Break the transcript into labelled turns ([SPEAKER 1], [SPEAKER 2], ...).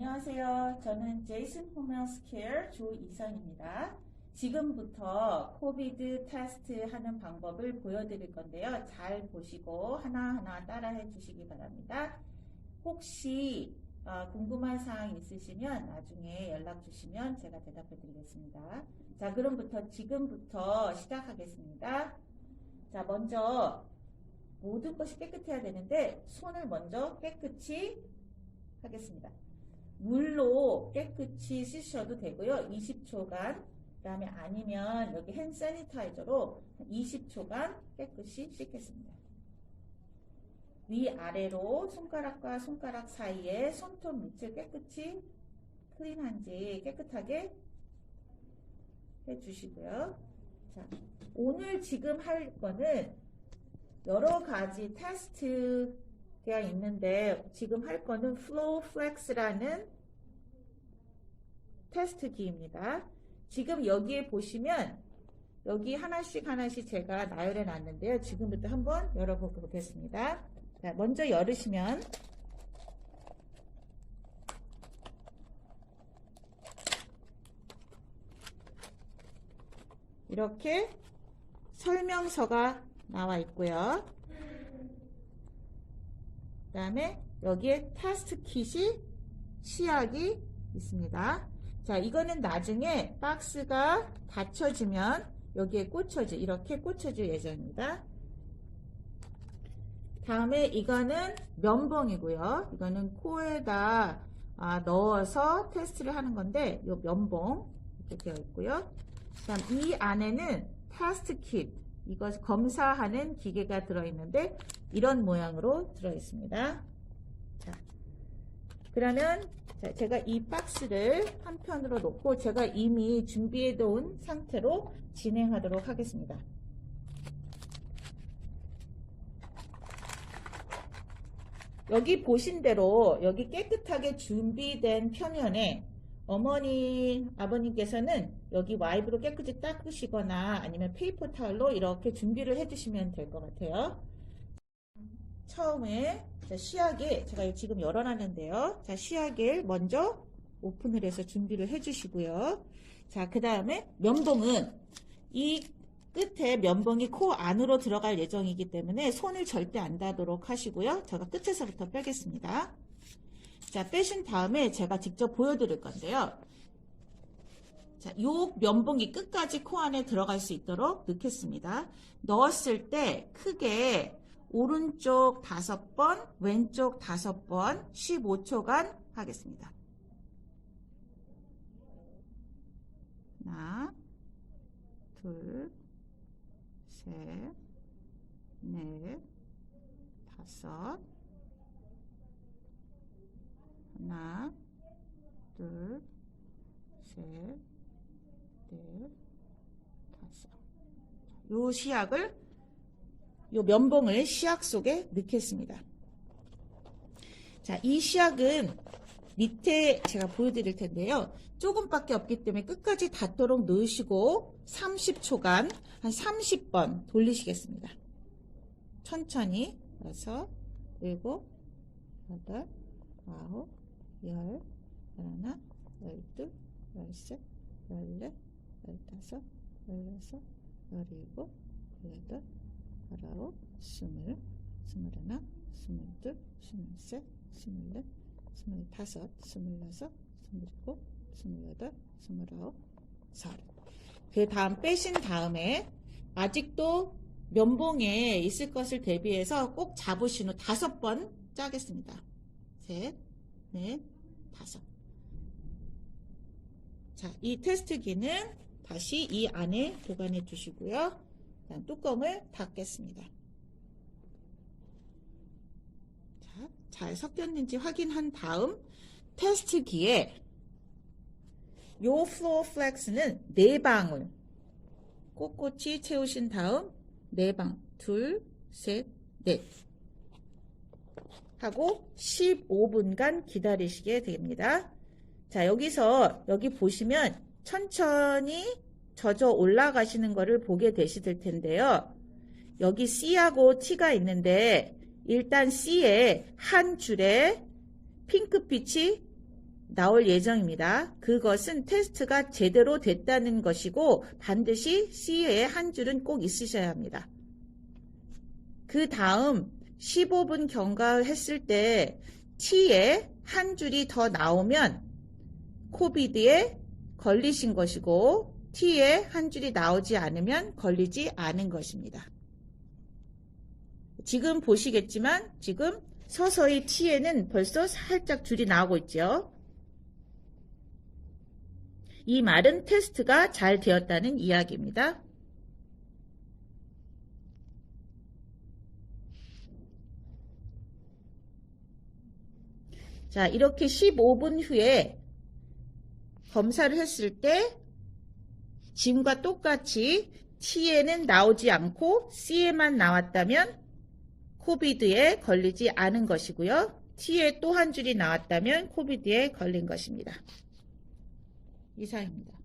[SPEAKER 1] 안녕하세요. 저는 제이슨 케어 조이선입니다. 지금부터 코비드 테스트 하는 방법을 보여드릴 건데요. 잘 보시고 하나하나 따라해 주시기 바랍니다. 혹시 어, 궁금한 사항 있으시면 나중에 연락 주시면 제가 대답해 드리겠습니다. 자, 그럼부터 지금부터 시작하겠습니다. 자, 먼저 모든 것이 깨끗해야 되는데 손을 먼저 깨끗이 하겠습니다. 물로 깨끗이 씻으셔도 되고요. 20초간 그 다음에 아니면 여기 핸 세니타이저로 20초간 깨끗이 씻겠습니다. 위아래로 손가락과 손가락 사이에 손톱 밑을 깨끗이 클린한지 깨끗하게 해주시고요. 자, 오늘 지금 할 거는 여러 가지 테스트 가 있는데 지금 할 거는 Flow Flex라는 테스트기입니다. 지금 여기에 보시면 여기 하나씩 하나씩 제가 나열해 놨는데요. 지금부터 한번 열어보겠습니다. 자, 먼저 열으시면 이렇게 설명서가 나와 있고요. 그 다음에 여기에 테스트 킷이 시약이 있습니다. 자, 이거는 나중에 박스가 닫혀지면 여기에 꽂혀질, 이렇게 꽂혀질 예정입니다. 다음에 이거는 면봉이고요. 이거는 코에다 아, 넣어서 테스트를 하는 건데, 이 면봉 이렇게 되어 있고요. 다음 이 안에는 테스트 킷, 이거 검사하는 기계가 들어있는데 이런 모양으로 들어있습니다. 자, 그러면 자, 제가 이 박스를 한편으로 놓고 제가 이미 준비해 놓은 상태로 진행하도록 하겠습니다. 여기 보신 대로 여기 깨끗하게 준비된 표면에 어머니, 아버님께서는 여기 와이프로 깨끗이 닦으시거나 아니면 페이퍼 타올로 이렇게 준비를 해주시면 될 것 같아요. 처음에 자, 시약에 제가 지금 열어놨는데요. 자, 시약을 먼저 오픈을 해서 준비를 해주시고요. 자, 그 다음에 면봉은 이 끝에 면봉이 코 안으로 들어갈 예정이기 때문에 손을 절대 안 닿도록 하시고요. 제가 끝에서부터 빼겠습니다. 자, 빼신 다음에 제가 직접 보여드릴 건데요. 자, 요 면봉이 끝까지 코 안에 들어갈 수 있도록 넣겠습니다. 넣었을 때 크게 오른쪽 다섯 번, 왼쪽 다섯 번, 15초간 하겠습니다. 하나, 둘, 셋, 넷, 다섯, 하나, 둘, 셋, 넷, 다섯. 요 시약을, 요 면봉을 시약 속에 넣겠습니다. 자, 이 시약은 밑에 제가 보여드릴 텐데요. 조금밖에 없기 때문에 끝까지 닿도록 넣으시고 30초간 한 30번 돌리시겠습니다. 천천히 여섯, 일곱, 여덟, 아홉, 열셋, 열넷, 열다섯, 열여섯, 열일곱, 열여덟, 열아홉, 스물, 스물하나, 스물둘, 스물셋, 스물넷, 스물다섯, 스물여섯, 스물일곱, 스물여덟, 스물아홉, 서른. 그 다음 빼신 다음에 아직도 면봉에 있을 것을 대비해서 꼭 잡으신 후 다섯 번 짜겠습니다. 셋, 넷, 다섯. 자, 이 테스트기는 다시 이 안에 보관해 주시고요. 뚜껑을 닫겠습니다. 자, 잘 섞였는지 확인한 다음 테스트기에 요 플로어 플렉스는 네 방울 꼿꼿이 채우신 다음 네 방, 둘, 셋, 넷 하고 15분간 기다리시게 됩니다. 자, 여기서 여기 보시면 천천히 젖어 올라가시는 것을 보게 되실 텐데요. 여기 C하고 T가 있는데 일단 C에 한 줄에 핑크빛이 나올 예정입니다. 그것은 테스트가 제대로 됐다는 것이고 반드시 C에 한 줄은 꼭 있으셔야 합니다. 그 다음 15분 경과했을 때 T에 한 줄이 더 나오면 코비드에 걸리신 것이고 T에 한 줄이 나오지 않으면 걸리지 않은 것입니다. 지금 보시겠지만 지금 서서히 T에는 벌써 살짝 줄이 나오고 있죠. 이 말은 테스트가 잘 되었다는 이야기입니다. 자, 이렇게 15분 후에 검사를 했을 때 지금과 똑같이 T에는 나오지 않고 C에만 나왔다면 코비드에 걸리지 않은 것이고요. T에 또 한 줄이 나왔다면 코비드에 걸린 것입니다. 이상입니다.